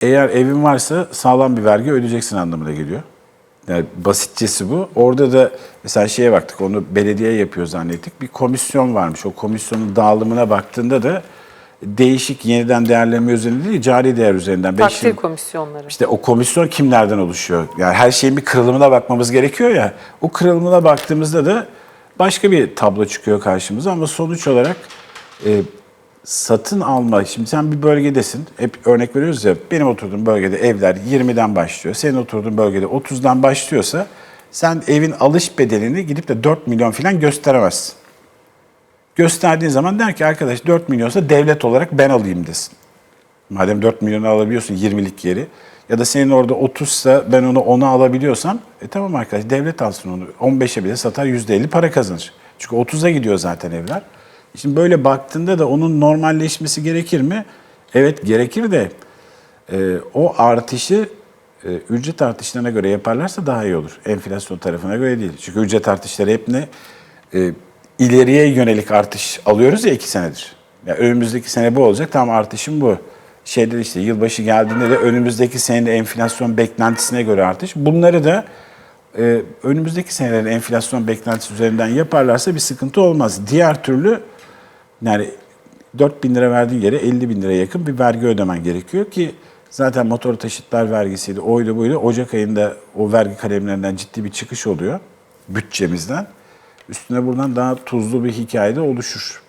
Eğer evin varsa sağlam bir vergi ödeyeceksin anlamına geliyor. Yani basitçesi bu. Orada da mesela şeye baktık, onu belediye yapıyor zannettik. Bir komisyon varmış. O komisyonun dağılımına baktığında da değişik yeniden değerleme üzerinde değil, cari değer üzerinden. Takdir yıl- komisyonları. işte o komisyon kimlerden oluşuyor? Yani her şeyin bir kırılımına bakmamız gerekiyor ya. O kırılımına baktığımızda da başka bir tablo çıkıyor karşımıza ama sonuç olarak e, satın alma, şimdi sen bir bölgedesin, hep örnek veriyoruz ya, benim oturduğum bölgede evler 20'den başlıyor, senin oturduğun bölgede 30'dan başlıyorsa sen evin alış bedelini gidip de 4 milyon falan gösteremezsin. Gösterdiğin zaman der ki arkadaş 4 milyonsa devlet olarak ben alayım desin. Madem 4 milyonu alabiliyorsun 20'lik yeri ya da senin orada 30 ise ben onu 10'a alabiliyorsam e tamam arkadaş devlet alsın onu. 15'e bile satar %50 para kazanır. Çünkü 30'a gidiyor zaten evler. Şimdi böyle baktığında da onun normalleşmesi gerekir mi? Evet gerekir de e, o artışı e, ücret artışlarına göre yaparlarsa daha iyi olur. Enflasyon tarafına göre değil. Çünkü ücret artışları hep ne? E, ileriye yönelik artış alıyoruz ya iki senedir. Ya önümüzdeki sene bu olacak. Tamam artışım bu. Şeyler işte yılbaşı geldiğinde de önümüzdeki senenin enflasyon beklentisine göre artış. Bunları da e, önümüzdeki senelerin enflasyon beklentisi üzerinden yaparlarsa bir sıkıntı olmaz. Diğer türlü yani 4 bin lira verdiğin yere 50 bin lira yakın bir vergi ödemen gerekiyor ki zaten motor taşıtlar vergisiydi, oydu buydu. Ocak ayında o vergi kalemlerinden ciddi bir çıkış oluyor bütçemizden. Üstüne buradan daha tuzlu bir hikaye de oluşur.